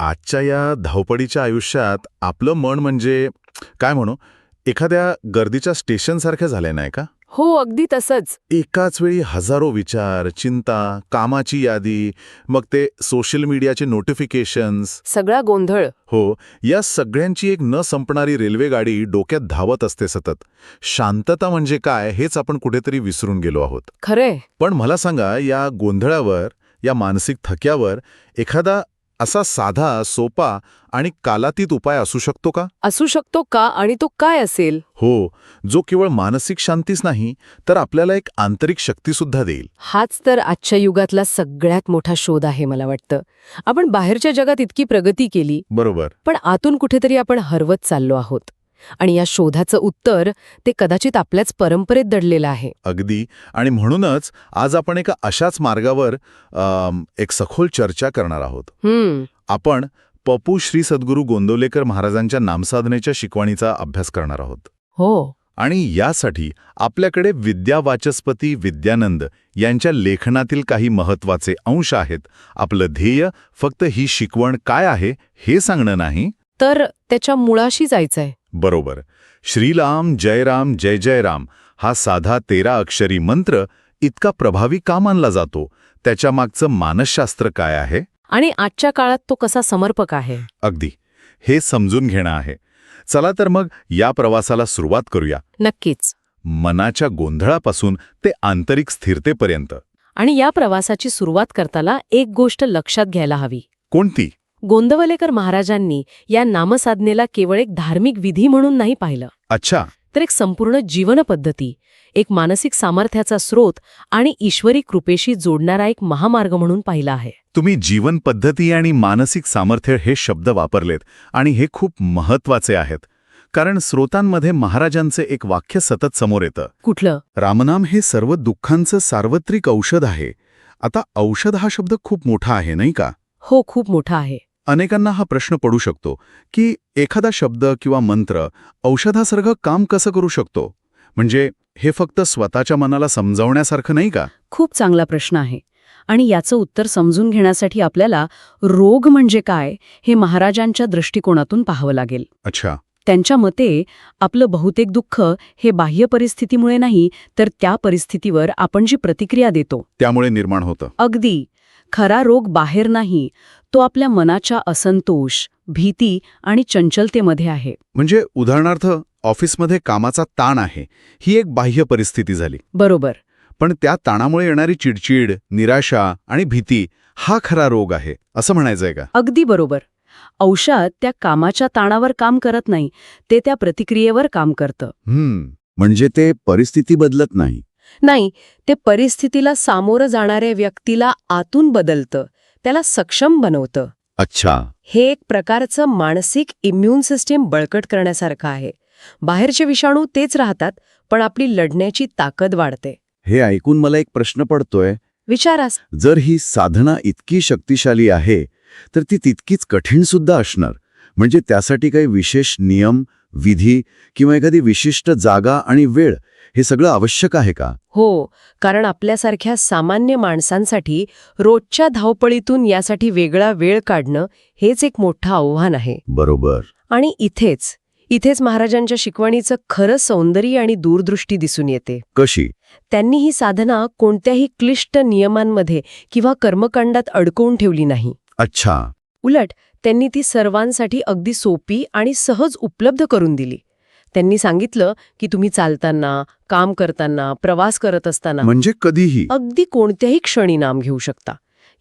आजच्या या धावपळीच्या आयुष्यात आपलं मन म्हणजे काय म्हणू एखाद्या गर्दीच्या स्टेशनसारख्या झालंय नाही का? हो अगदी तसंच. एकाच वेळी हजारो विचार चिंता कामाची यादी मग ते सोशल मीडियाचे नोटिफिकेशन्स. सगळा गोंधळ. हो या सगळ्यांची एक न संपणारी रेल्वेगाडी डोक्यात धावत असते सतत. शांतता म्हणजे काय हेच आपण कुठेतरी विसरून गेलो आहोत. खरंय. पण मला सांगा या गोंधळावर या मानसिक थक्यावर एखादा असा साधा सोपा आणि कालातीत उपाय असू शकतो का? असू शकतो का आणि तो काय असेल? हो जो केवळ मानसिक शांतीच नाही तर आपल्याला एक आंतरिक शक्तीसुद्धा देईल. हाच तर आजच्या युगातला सगळ्यात मोठा शोध आहे मला वाटतं. आपण बाहेरच्या जगात इतकी प्रगती केली बरोबर. पण आतून कुठेतरी आपण हरवत चाललो आहोत. आणि या शोधाचं उत्तर ते कदाचित आपल्याच परंपरेत दडलेलं आहे. अगदी. आणि म्हणूनच आज आपण एका अशाच मार्गावर एक सखोल चर्चा करणार आहोत. आपण पपू श्री सद्गुरू गोंदवलेकर महाराजांच्या नामसाधनेच्या शिकवणीचा अभ्यास करणार आहोत. हो. आणि यासाठी आपल्याकडे विद्यावाचस्पती विद्यानंद यांच्या लेखनातील काही महत्त्वाचे अंश आहेत. आपलं ध्येय फक्त ही शिकवण काय आहे हे सांगणं नाही. तर त्याच्या मुळाशी जायचंय. बरोबर. श्रीराम जयराम जय जय राम हा साधा तेरा अक्षरी मंत्र इतका प्रभावी का मानला जातो? त्याच्यामागचं मानसशास्त्र काय आहे? आणि आजच्या काळात तो कसा समर्पक आहे? अगदी. हे समजून घेणं आहे. चला तर मग या प्रवासाला सुरुवात करूया. नक्कीच. मनाच्या गोंधळापासून ते आंतरिक स्थिरतेपर्यंत. आणि या प्रवासाची सुरुवात करताना एक गोष्ट लक्षात घ्यायला हवी. कोणती? गोंदवलेकर महाराजांनी या नामसाधनेला केवळ एक धार्मिक विधी म्हणून नाही पाहिलं. अच्छा. तर एक संपूर्ण जीवनपद्धती एक मानसिक सामर्थ्याचा स्रोत आणि ईश्वरी कृपेशी जोडणारा एक महामार्ग म्हणून पाहिला आहे. तुम्ही जीवन पद्धती आणि मानसिक सामर्थ्य हे शब्द वापरलेत आणि हे खूप महत्त्वाचे आहेत. कारण स्रोतांमध्ये महाराजांचे एक वाक्य सतत समोर येतं. कुठलं? रामनाम हे सर्व दुःखांचं सार्वत्रिक औषध आहे. आता औषध हा शब्द खूप मोठा आहे नाही का? हो खूप मोठा आहे. अनेकांना हा प्रश्न पडू शकतो की एखादा शब्द किंवा मंत्र औषधासारखं काम कसं करू शकतो? म्हणजे हे फक्त स्वतःच्या मनाला समजावण्यासारखं नाही का? खूप चांगला प्रश्न आहे. आणि याचं उत्तर समजून घेण्यासाठी आपल्याला रोग म्हणजे काय हे महाराजांच्या दृष्टिकोनातून पाहावं लागेल. अच्छा. त्यांच्या मते आपलं बहुतेक दुःख हे बाह्य परिस्थितीमुळे नाही तर त्या परिस्थितीवर आपण जी प्रतिक्रिया देतो. त्यामुळे निर्माण होतं. अगदी. खरा रोग बाहेर नाही तो आपल्या मनाच्या असंतोष भीती आणि चंचलतेमध्ये आहे. म्हणजे उदाहरणार्थ ऑफिसमध्ये कामाचा ताण आहे. ही एक बाह्य परिस्थिती झाली. बरोबर. पण त्या ताणामुळे येणारी चिडचिड निराशा आणि भीती हा खरा रोग आहे असं म्हणायचंय का? अगदी बरोबर. औषध त्या कामाच्या ताणावर काम करत नाही ते त्या प्रतिक्रियेवर काम करतं. हम्म म्हणजे ते परिस्थिती बदलत नाही. नाही ते परिस्थितीला सामोरं जाणाऱ्या व्यक्तीला आतून बदलतं. त्याला सक्षम बनवतं. अच्छा. हे एक प्रकारचं मानसिक इम्युन सिस्टीम बळकट करण्यासारखं आहे. बाहेरचे विषाणू तेच राहतात पण आपली लढण्याची ताकद वाढते. हे ऐकून मला एक प्रश्न पडतोय. विचारास. जर ही साधना इतकी शक्तिशाली आहे तर ती तितकीच कठीण सुद्धा असणार. म्हणजे त्यासाठी काही विशेष नियम विधी किंवा एखादी विशिष्ट जागा आणि वेळ हे सगळं आवश्यक आहे का? हो कारण आपल्यासारख्या सामान्य माणसांसाठी रोजच्या धावपळीतून यासाठी वेगळा वेळ काढणं हेच एक मोठं आव्हान आहे. बरोबर. आणि इथेच इथेच महाराजांच्या शिकवणीचं खरं सौंदर्य आणि दूरदृष्टी दिसून येते. कशी? त्यांनी ही साधना कोणत्याही क्लिष्ट नियमांमध्ये किंवा कर्मकांडात अडकवून ठेवली नाही. अच्छा. उलट त्यांनी ती सर्वांसाठी अगदी सोपी आणि सहज उपलब्ध करून दिली. त्यांनी सांगितलं की तुम्ही चालताना काम करताना प्रवास करत असताना म्हणजे कधीही? अगदी कोणत्याही क्षणी नाम घेऊ शकता.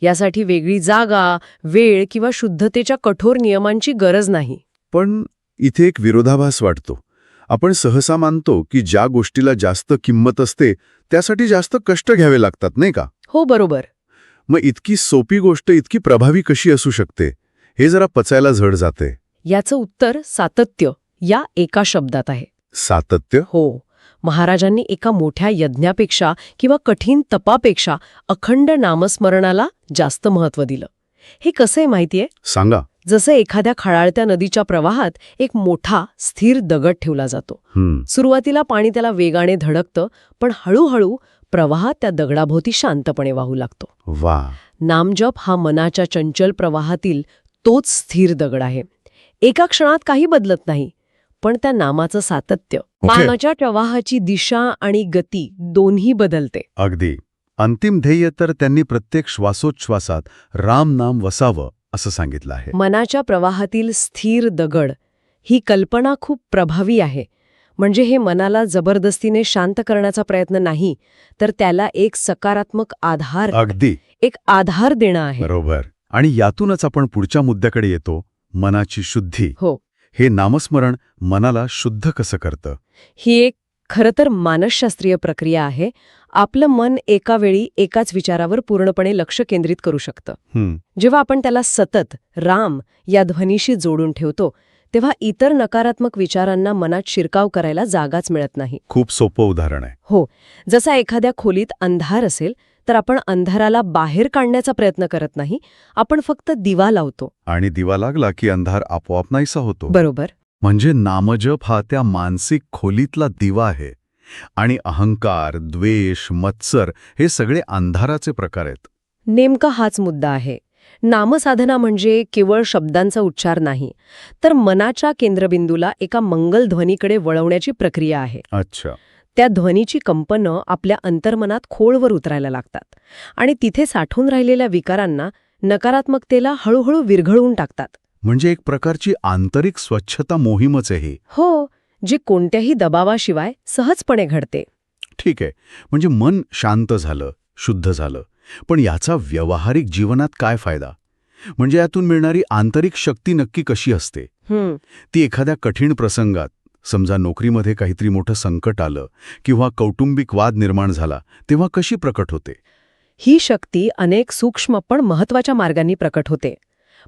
यासाठी वेगळी जागा वेळ किंवा शुद्धतेच्या कठोर नियमांची गरज नाही. पण इथे एक विरोधाभास वाटतो. आपण सहसा मानतो की ज्या गोष्टीला जास्त किंमत असते त्यासाठी जास्त कष्ट घ्यावे लागतात नाही का? हो बरोबर. मग इतकी सोपी गोष्ट इतकी प्रभावी कशी असू शकते? हे जरा पचायला जड जाते. याचं उत्तर सातत्य या एका शब्दात आहे. सातत्य? हो. महाराजांनी एका मोठ्या यज्ञापेक्षा किंवा कठीण तपापेक्षा अखंड नामस्मरणाला जास्त महत्त्व दिलं. हे कसं आहे माहितीये? सांगा. जसं एखाद्या खळाळत्या नदीच्या प्रवाहात एक मोठा स्थिर दगड ठेवला जातो. सुरुवातीला पाणी त्याला वेगाने धडकतं पण हळूहळू प्रवाहात त्या दगडाभोवती शांतपणे वाहू लागतो. वा. नामजप हा मनाच्या चंचल प्रवाहातील तोच स्थिर दगड आहे. एका क्षणात काही बदलत नाही पण त्या नामाचं सातत्य पानाच्या प्रवाहाची दिशा आणि गती दोन्ही बदलते. अगदी. अंतिम ध्येय तर त्यांनी प्रत्येक श्वासोच्छ्वासात राम नाम वसावं असं सांगितलं आहे. मनाच्या प्रवाहातील स्थिर दगड ही कल्पना खूप प्रभावी आहे. म्हणजे हे मनाला जबरदस्तीने शांत करण्याचा प्रयत्न नाही तर त्याला एक सकारात्मक आधार अगदी. एक आधार देणं आहे. बरोबर. आणि यातूनच आपण पुढच्या मुद्द्याकडे येतो मनाची शुद्धी. हो. हे नामस्मरण मनाला शुद्ध कसं करतं? ही एक खरं तर मानसशास्त्रीय प्रक्रिया आहे. आपलं मन एका वेळी एकाच विचारावर पूर्णपणे लक्ष केंद्रित करू शकतं. जेव्हा आपण त्याला सतत राम या ध्वनीशी जोडून ठेवतो तेव्हा इतर नकारात्मक विचारांना मनात शिरकाव करायला जागाच मिळत नाही. खूप सोपं उदाहरण आहे. हो. जसा एखाद्या खोलीत अंधार असेल तर आपण अंधाराला बाहेर काढण्याचा प्रयत्न करत नाही. आपण फक्त दिवा लावतो. आणि दिवा लागला की अंधार आपोआप नाहीसा होतो. बरोबर. म्हणजे नामजप हा त्या मानसिक खोलीतला दिवा आहे. आणि अहंकार द्वेष मत्सर हे सगळे अंधाराचे प्रकार आहेत. नेमका हाच मुद्दा आहे. नामसाधना म्हणजे केवळ शब्दांचा उच्चार नाही तर मनाच्या केंद्रबिंदूला एका मंगल ध्वनीकडे वळवण्याची प्रक्रिया आहे. अच्छा. त्या ध्वनीची कंपनं आपल्या अंतर्मनात खोलवर उतरायला लागतात आणि तिथे साठून राहिलेल्या विकारांना नकारात्मकतेला हळूहळू विरघळवून टाकतात. म्हणजे एक प्रकारची आंतरिक स्वच्छता मोहीमच आहे ही. जे कोणत्याही दबावाशिवाय सहजपणे घडते. ठीक आहे म्हणजे मन शांत झालं शुद्ध झालं पण याचा व्यावहारिक जीवनात काय फायदा? म्हणजे यातून मिळणारी आंतरिक शक्ती नक्की कशी असते? ती एखाद्या कठीण प्रसंगात समजा नोकरीमध्ये काहीतरी मोठं संकट आलं किंवा कौटुंबिक वाद निर्माण झाला तेव्हा कशी प्रकट होते? ही शक्ती अनेक सूक्ष्म पण महत्त्वाच्या मार्गांनी प्रकट होते.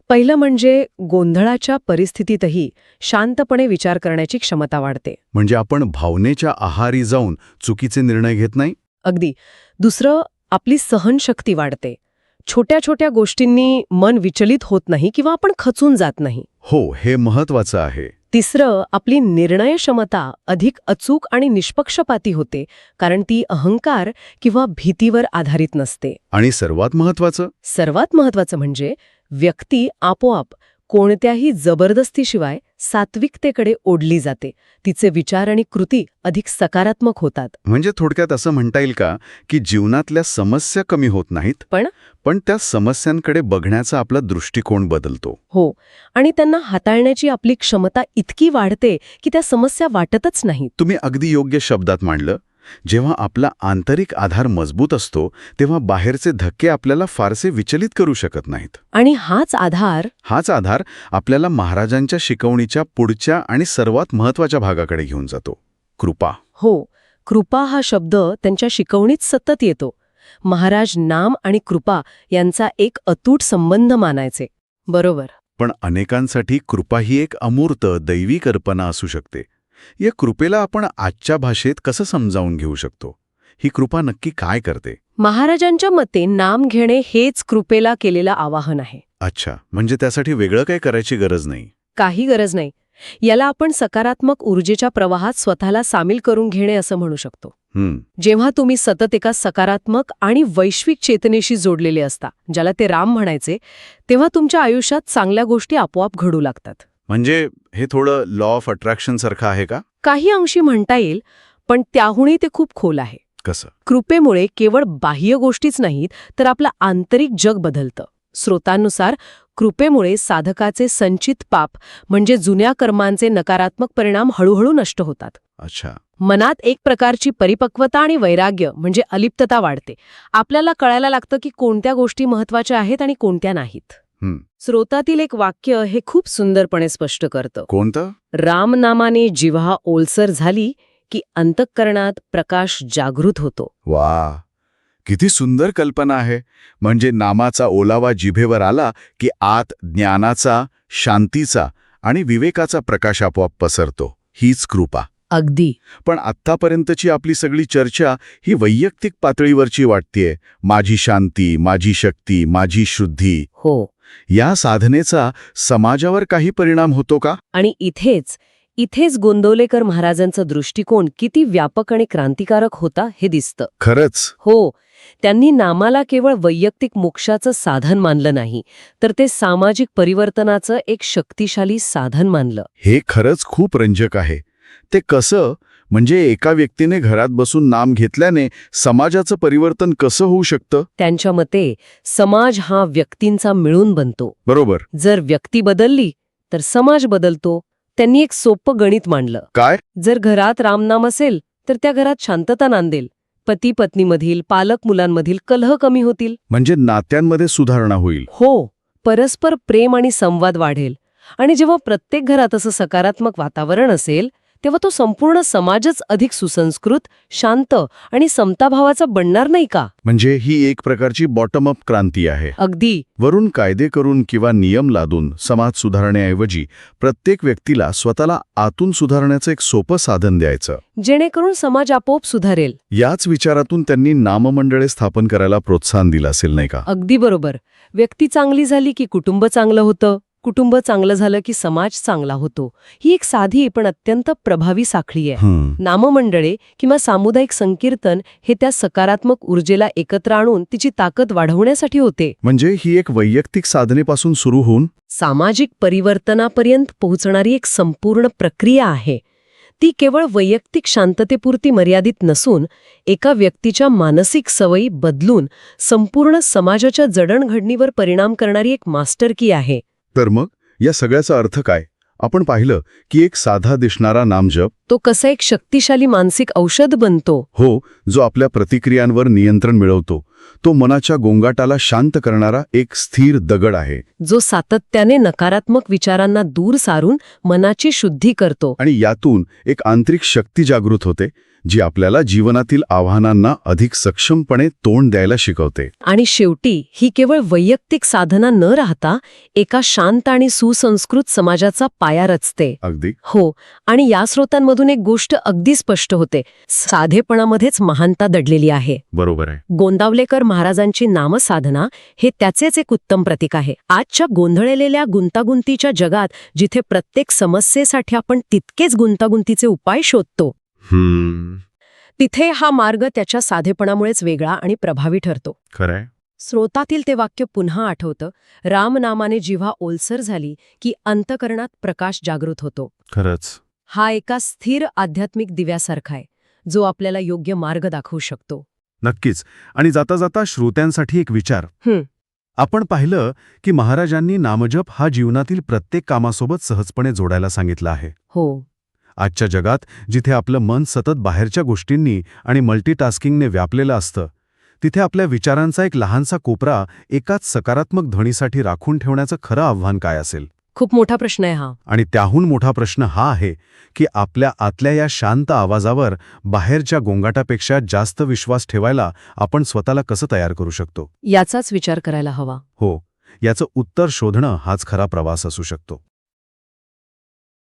पहिलं म्हणजे गोंधळाच्या परिस्थितीतही शांतपणे विचार करण्याची क्षमता वाढते. म्हणजे आपण भावनेच्या आहारी जाऊन चुकीचे निर्णय घेत नाही? अगदी. दुसरं आपली सहनशक्ती वाढते. छोट्या छोट्या गोष्टींनी मन विचलित होत नाही किंवा आपण खचून जात नाही. हो हे महत्वाचं आहे. तिसरं आपली निर्णय क्षमता अधिक अचूक आणि निष्पक्षपाती होते कारण ती अहंकार किंवा भीतीवर आधारित नसते. आणि सर्वात महत्वाचं सर्वात महत्वाचं म्हणजे व्यक्ती आपोआप कोणत्याही जबरदस्तीशिवाय सात्विकतेकडे ओढली जाते. तिचे विचार आणि कृती अधिक सकारात्मक होतात. म्हणजे थोडक्यात असं म्हणता येईल का की जीवनातल्या समस्या कमी होत नाहीत? पण? पण त्या समस्यांकडे बघण्याचा आपला दृष्टिकोन बदलतो. हो. आणि त्यांना हाताळण्याची आपली क्षमता इतकी वाढते की त्या समस्या वाटतच नाहीत. तुम्ही अगदी योग्य शब्दात मांडलं. जेव्हा आपला आंतरिक आधार मजबूत असतो तेव्हा बाहेरचे धक्के आपल्याला फारसे विचलित करू शकत नाहीत. आणि हाच आधार हाच आधार आपल्याला महाराजांच्या शिकवणीच्या पुढच्या आणि सर्वात महत्त्वाच्या भागाकडे घेऊन जातो. कृपा. हो कृपा हा शब्द त्यांच्या शिकवणीत सतत येतो. महाराज नाम आणि कृपा यांचा एक अतूट संबंध मानायचे. बरोबर. पण अनेकांसाठी कृपा ही एक अमूर्त दैवी कल्पना असू शकते. या कृपेला आपण आजच्या भाषेत कसं समजावून घेऊ शकतो? ही कृपा नक्की काय करते? महाराजांच्या मते नाम घेणे हेच कृपेला केलेलं आवाहन आहे. अच्छा म्हणजे त्यासाठी वेगळं काही करायची गरज नाही? काही गरज नाही. याला आपण सकारात्मक ऊर्जेच्या प्रवाहात स्वतःला सामील करून घेणे असं म्हणू शकतो. जेव्हा तुम्ही सतत एका सकारात्मक आणि वैश्विक चेतनेशी जोडलेले असता ज्याला ते राम म्हणायचे तेव्हा तुमच्या आयुष्यात चांगल्या गोष्टी आपोआप घडू लागतात. म्हणजे हे थोडं लॉ ऑफ अट्रॅक्शन सारखं आहे का? काही अंशी म्हणता येईल पण त्याहूनही ते खूप खोल आहे. कसं? कृपेमुळे केवळ बाह्य गोष्टीच नाहीत तर आपलं आंतरिक जग बदलतं. स्रोतांनुसार कृपेमुळे साधकाचे संचित पाप म्हणजे जुन्या कर्मांचे नकारात्मक परिणाम हळूहळू नष्ट होतात. अच्छा. मनात एक प्रकारची परिपक्वता आणि वैराग्य म्हणजे अलिप्तता वाढते. आपल्याला कळायला लागतं की कोणत्या गोष्टी महत्त्वाच्या आहेत आणि कोणत्या नाहीत. स्रोतातील एक वाक्य हे खूप सुंदरपणे स्पष्ट करतं. कोणतं? रामनामाने जिव्हा ओलसर झाली की अंतःकरणात प्रकाश जागृत होतो. वा! किती सुंदर कल्पना आहे. म्हणजे नामाचा ओलावा जिभेवर आला की आत ज्ञानाचा शांतीचा आणि विवेकाचा प्रकाश आपोआप पसरतो. हीच कृपा. अगदी. पण आत्तापर्यंतची आपली सगळी चर्चा ही वैयक्तिक पातळीवरची वाटतेय. माझी शांती माझी शक्ती माझी शुद्धी. हो. या साधनेचा समाजावर काही परिणाम होतो का? आणि इथेच इथेच गोंदवलेकर महाराजांचा दृष्टिकोन किती व्यापक आणि क्रांतिकारक होता हे दिसतं. खरंच? हो त्यांनी नामाला केवळ वैयक्तिक मोक्षाचं साधन मानलं नाही तर ते सामाजिक परिवर्तनाचं एक शक्तिशाली साधन मानलं. हे खरंच खूप रंजक आहे. ते कसं म्हणजे एका व्यक्तीने घरात बसून नाम घेतल्याने समाजाचं परिवर्तन कसं होऊ शकतं? त्यांच्या मते समाज हा व्यक्तींचा मिळून बनतो. बरोबर. जर व्यक्ती बदलली तर समाज बदलतो. त्यांनी एक सोपं गणित मांडलं. काय? जर घरात रामनाम असेल तर त्या घरात शांतता नांदेल. पती पत्नीमधील पालक मुलांमधील कलह कमी होतील. म्हणजे नात्यांमध्ये सुधारणा होईल. हो परस्पर प्रेम आणि संवाद वाढेल. आणि जेव्हा प्रत्येक घरात असं सकारात्मक वातावरण असेल तेव्हा तो संपूर्ण समाजच अधिक सुसंस्कृत शांत आणि समताभावाचा बनणार नाही का? म्हणजे ही एक प्रकारची बॉटम अप क्रांती आहे. अगदी. वरून कायदे करून किंवा नियम लादून समाज सुधारण्याऐवजी प्रत्येक व्यक्तीला स्वतःला आतून सुधारण्याचं एक सोपं साधन द्यायचं. जेणेकरून समाज आपोआप सुधारेल. याच विचारातून त्यांनी नाममंडळे स्थापन करायला प्रोत्साहन दिलं असेल नाही का? अगदी बरोबर. व्यक्ती चांगली झाली की कुटुंब चांगलं होतं? कुटुंब चांगलं झालं की समाज चांगला होतो. ही एक साधी पण अत्यंत प्रभावी साखळी आहे. नाममंडळे किंवा सामुदायिक संकीर्तन हे त्या सकारात्मक ऊर्जेला एकत्र आणून तिची ताकद वाढवण्यासाठी होते. म्हणजे ही एक वैयक्तिक साधनेपासून सुरू होऊन? सामाजिक परिवर्तनापर्यंत पोहोचणारी एक संपूर्ण प्रक्रिया आहे. ती केवळ वैयक्तिक शांततेपुरती मर्यादित नसून एका व्यक्तीच्या मानसिक सवयी बदलून संपूर्ण समाजाच्या जडणघडणीवर परिणाम करणारी एक मास्टर की आहे. तर मग या सगळ्याचा अर्थ काय? आपण पाहिलं की एक साधा दिसणारा नामजप तो कसा एक शक्तिशाली मानसिक औषध बनतो. हो जो आपल्या प्रतिक्रियांवर नियंत्रण मिळवतो. तो मनाच्या गोंगाटाला शांत करणारा एक स्थिर दगड आहे. जो सातत्याने नकारात्मक विचारांना दूर सारून मनाची शुद्धी करतो. आणि यातून एक आंतरिक शक्ती जागृत होते जी आपल्याला जीवनातील आव्हानांना अधिक सक्षमपणे तोंड द्यायला शिकवते. आणि शेवटी ही केवळ वैयक्तिक साधना न राहता एका शांत आणि सुसंस्कृत समाजाचा पाया रचते. अगदी. हो आणि या स्रोतांमधून एक गोष्ट अगदी स्पष्ट होते. साधेपणामध्येच महानता दडलेली आहे. बरोबर आहे. गोंदावलेकर महाराजांची नामसाधना हे त्याचेच एक उत्तम प्रतीक आहे. आजच्या गोंधळलेल्या गुंतागुंतीच्या जगात जिथे प्रत्येक समस्येसाठी आपण तितकेच गुंतागुंतीचे उपाय शोधतो तिथे हा मार्ग त्याच्या साधेपणामुळेच वेगळा आणि प्रभावी ठरतो. खरंय. स्रोतातील ते वाक्य पुन्हा आठवतं. रामनामाने जिव्हा ओलसर झाली की अंतकरणात प्रकाश जागृत होतो. खरंच. हा एका स्थिर आध्यात्मिक दिव्यासारखा आहे जो आपल्याला योग्य मार्ग दाखवू शकतो. नक्कीच. आणि जाता जाता श्रोत्यांसाठी एक विचार. आपण पाहिलं की महाराजांनी नामजप हा जीवनातील प्रत्येक कामासोबत सहजपणे जोडायला सांगितला आहे. हो. आजच्या जगात जिथे आपलं मन सतत बाहेरच्या गोष्टींनी आणि मल्टीटास्किंगने व्यापलेलं असतं तिथे आपल्या विचारांचा एक लहानसा कोपरा एकाच सकारात्मक ध्वनीसाठी राखून ठेवण्याचं खरं आव्हान काय असेल? खूप मोठा प्रश्न आहे हा. आणि त्याहून मोठा प्रश्न हा आहे की आपल्या आतल्या या शांत आवाजावर बाहेरच्या गोंगाटापेक्षा जास्त विश्वास ठेवायला आपण स्वतःला कसं तयार करू शकतो? याचाच विचार करायला हवा. हो याचं उत्तर शोधणं हाच खरा प्रवास असू शकतो.